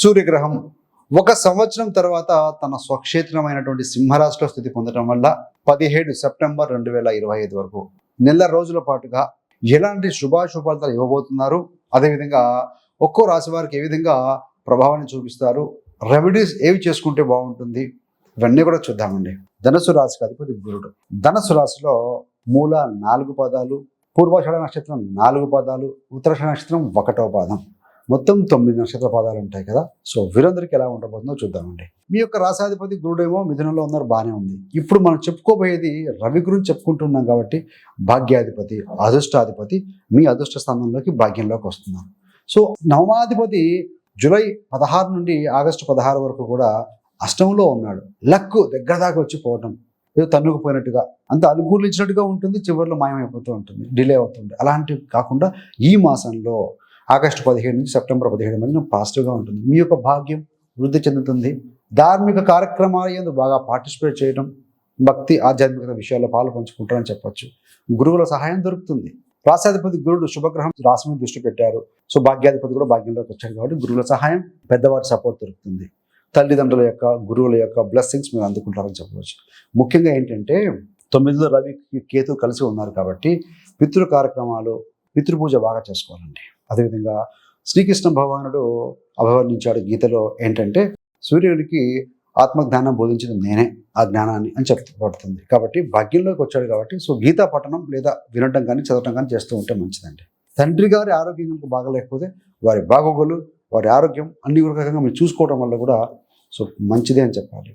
సూర్యగ్రహం ఒక సంవత్సరం తర్వాత తన స్వక్షేత్రమైనటువంటి సింహరాశిలో స్థితి పొందడం వల్ల పదిహేడు సెప్టెంబర్ రెండు వేల ఇరవై ఐదు వరకు నెల రోజుల పాటుగా ఎలాంటి శుభాశుభాలతో ఇవ్వబోతున్నారు? అదేవిధంగా ఒక్కో రాశి వారికి ఏ విధంగా ప్రభావాన్ని చూపిస్తారు? రెమెడీస్ ఏవి చేసుకుంటే బాగుంటుంది? ఇవన్నీ కూడా చూద్దామండి. ధనుసు రాశికి అధిపతి గురుడు. ధనుసు రాశిలో మూల నాలుగు పదాలు పూర్వాషాఢ నక్షత్రం నాలుగు పదాలు ఉత్తరాషాఢ నక్షత్రం ఒకటో పాదం. మొత్తం తొమ్మిది నక్షత్ర పాదాలు ఉంటాయి కదా. సో వీరందరికీ ఎలా ఉండబోతుందో చూద్దామండి. మీ యొక్క రాసాధిపతి గురుడేమో మిథునంలో ఉన్నారు బాగానే ఉంది. ఇప్పుడు మనం చెప్పుకోబోయేది రవి గురించి చెప్పుకుంటున్నాం కాబట్టి భాగ్యాధిపతి అదృష్టాధిపతి మీ అదృష్ట స్థానంలోకి భాగ్యంలోకి వస్తున్నారు. సో నవమాధిపతి జూలై పదహారు నుండి ఆగస్టు పదహారు వరకు కూడా అష్టంలో ఉన్నాడు. లక్ దగ్గర దాకా వచ్చి పోవటం ఏదో తన్నుకుపోయినట్టుగా అంత అనుకూలించినట్టుగా ఉంటుంది చివరిలో మాయమైపోతూ ఉంటుంది డిలే అవుతుంది అలాంటివి కాకుండా ఈ మాసంలో ఆగస్టు పదిహేడు నుంచి సెప్టెంబర్ పదిహేడు మధ్య పాజిటివ్గా ఉంటుంది. మీ యొక్క భాగ్యం వృద్ధి చెందుతుంది. ధార్మిక కార్యక్రమాల ఎందుకు బాగా పార్టిసిపేట్ చేయడం భక్తి ఆధ్యాత్మికత విషయాల్లో పాలు పంచుకుంటారని చెప్పొచ్చు. గురువుల సహాయం దొరుకుతుంది. రాశాధిపతి గురుడు శుభగ్రహం రాశి మీద దృష్టి పెట్టారు. సో భాగ్యాధిపతి కూడా భాగ్యంలోకి వచ్చారు కాబట్టి గురువుల సహాయం పెద్దవారి సపోర్ట్ దొరుకుతుంది. తల్లిదండ్రుల యొక్క గురువుల యొక్క బ్లెస్సింగ్స్ మీరు అందుకుంటారని చెప్పవచ్చు ముఖ్యంగా ఏంటంటే తొమ్మిదిలో రవి కేతు కలిసి ఉన్నారు కాబట్టి పితృ కార్యక్రమాలు పితృపూజ బాగా చేసుకోవాలండి. అదేవిధంగా శ్రీకృష్ణ భగవానుడు అభివర్ణించాడు గీతలో ఏంటంటే సూర్యుడికి ఆత్మజ్ఞానం బోధించింది నేనే ఆ జ్ఞానాన్ని అని చెప్పబడుతుంది కాబట్టి భాగ్యంలోకి వచ్చాడు కాబట్టి సో గీతా పఠనం లేదా వినడం కానీ చదవటం కానీ చేస్తూ ఉంటే మంచిదండి. తండ్రి గారి ఆరోగ్యం కనుక బాగలేకపోతే వారి బాగోగులు వారి ఆరోగ్యం అన్ని రకంగా మేము చూసుకోవడం వల్ల కూడా సో మంచిదే అని చెప్పాలి.